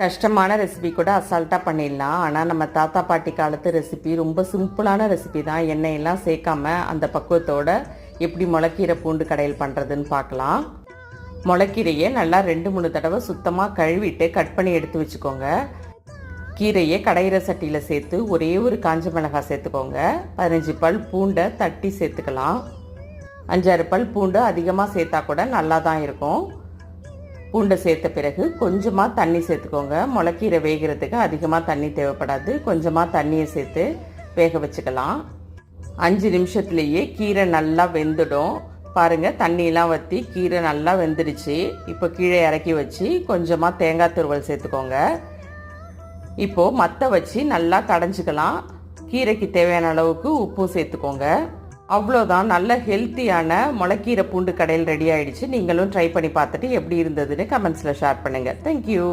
கஷ்டமான ரெசிபி கூட அசால்ட்டாக பண்ணிடலாம். ஆனால் நம்ம தாத்தா பாட்டி காலத்து ரெசிபி ரொம்ப சிம்பிளான ரெசிபி தான். எண்ணெயெல்லாம் சேர்க்காம அந்த பக்குவத்தோட எப்படி முளைக்கீரை பூண்டு கடையில் பண்ணுறதுன்னு பார்க்கலாம். முளைக்கீரையை நல்லா ரெண்டு மூணு தடவை சுத்தமாக கழுவிட்டு கட் பண்ணி எடுத்து வச்சுக்கோங்க. கீரையை கடையிற சட்டியில் சேர்த்து ஒரே ஒரு காஞ்ச மிளகாய் சேர்த்துக்கோங்க. பதினஞ்சு பல் பூண்டை தட்டி சேர்த்துக்கலாம். அஞ்சாறு பல் பூண்டு அதிகமாக சேர்த்தா கூட நல்லா தான் இருக்கும். பூண்டை சேர்த்த பிறகு கொஞ்சமாக தண்ணி சேர்த்துக்கோங்க. முளைக்கீரை வேகிறதுக்கு அதிகமாக தண்ணி தேவைப்படாது. கொஞ்சமாக தண்ணியை சேர்த்து வேக வச்சுக்கலாம். அஞ்சு நிமிஷத்துலேயே கீரை நல்லா வெந்துடும். பாருங்கள் தண்ணியெலாம் வற்றி கீரை நல்லா வெந்துடுச்சு இப்போ கீழே இறக்கி வச்சு கொஞ்சமாக தேங்காய் துருவல் சேர்த்துக்கோங்க. இப்போது மத்த வச்சு நல்லா கடைஞ்சிக்கலாம் கீரைக்கு தேவையான அளவுக்கு உப்பும் சேர்த்துக்கோங்க. அவ்வளோதான். நல்ல ஹெல்த்தியான முளக்கீரை பூண்டு கடையில் ரெடி ஆகிடுச்சு நீங்களும் ட்ரை பண்ணி பார்த்துட்டு எப்படி இருந்ததுன்னு கமெண்ட்ஸில் ஷேர் பண்ணுங்கள் தேங்க்யூ